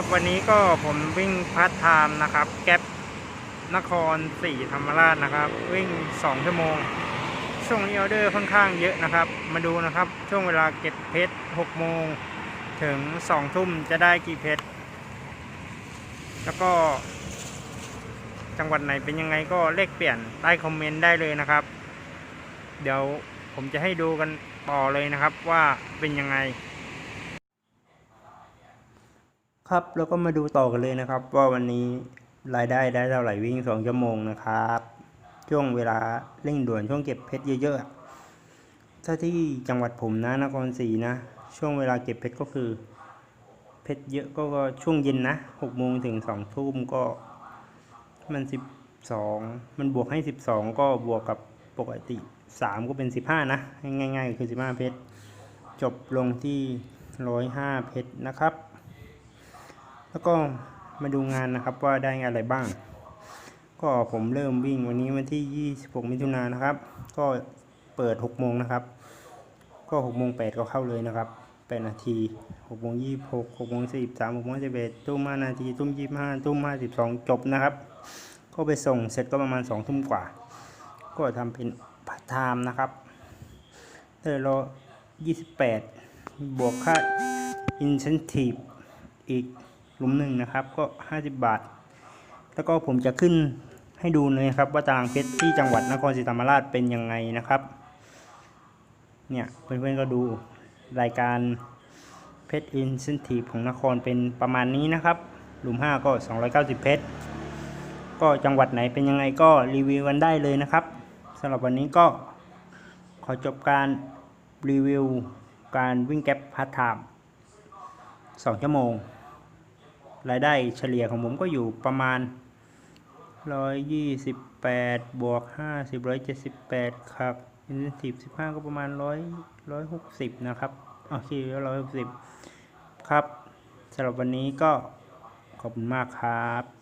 ครับวันนี้ก็ผมวิ่งพาร์ทไทม์นะครับ แก๊ปนครศรีธรรมราชนะครับ วิ่ง 2 ชั่วโมง ช่วงนี้ออเดอร์ค่อนข้างเยอะนะครับ มาดูนะครับ ช่วงเวลาเก็บเพชร6โมง ถึง 2 ทุ่มจะได้กี่เพชรแล้วก็ จังหวัดไหนเป็นยังไงก็เลขเปลี่ยนใต้คอมเมนต์ได้เลยนะครับ เดี๋ยวผมจะให้ดูกันต่อเลยนะครับว่าเป็นยังไง ครับแล้วก็มาดูต่อกันเลยนะครับ ว่าวันนี้รายได้ได้เท่าไหร่วิ่งสองชั่วโมงนะครับ ช่วงเวลาเร่งด่วนช่วงเก็บเพชรเยอะๆถ้าที่จังหวัดผมนะนครศรีนะ ช่วงเวลาเก็บเพชรก็คือ เพชรเยอะก็ก็ช่วงเย็นนะหกโมงถึงสองทุ่มก็มันสิบสองมันบวกให้สิบสองก็บวกกับปกติสามก็เป็นสิบห้านะ ง่ายๆคือสิบห้าเพชรจบลงที่ร้อยห้าเพชรนะครับ แล้วก็มาดูงานนะครับว่าได้งานอะไรบ้าง ก็ผมเริ่มวิ่งวันนี้วันที่ 26 มิถุนายนนะครับ ก็เปิด 6 โมงนะครับ ก็ 6 โมง 8 ก็เข้าเลยนะครับ8นาที6โมง26 6โมง43 6โมง11ทุ่ม5นาทีทุ่ม25ทุ่ม52 จบนะครับ ก็ไปส่งเสร็จก็ประมาณ 2 ทุ่มกว่า ก็ทำเป็นพาร์ทไทม์นะครับเตอร์โล28 บวกค่า incentive อีก หลุมหนึ่งนะครับ ก็ 50 บาท แล้วก็ผมจะขึ้นให้ดูเลยครับ ว่าตารางเพชรที่จังหวัดนครศรีธรรมราชเป็นยังไงนะครับ เนี่ยเพื่อนๆก็ดูรายการเพชรอินเซนทีฟของนครเป็นประมาณนี้นะครับ หลุม 5 ก็ 290 เพชรก็จังหวัดไหนเป็นยังไงก็รีวิวกันได้เลยนะครับสำหรับวันนี้ก็ขอจบการรีวิวการวิ่งแก๊ปพาร์ทไทม์2ชั่วโมง รายได้เฉลี่ยของผมก็อยู่ประมาณ 128 บวก 50 178ครับอินทิฟ15ก็ประมาณ100 160นะครับ โอเค160ครับสำหรับวันนี้ก็ขอบคุณมากครับ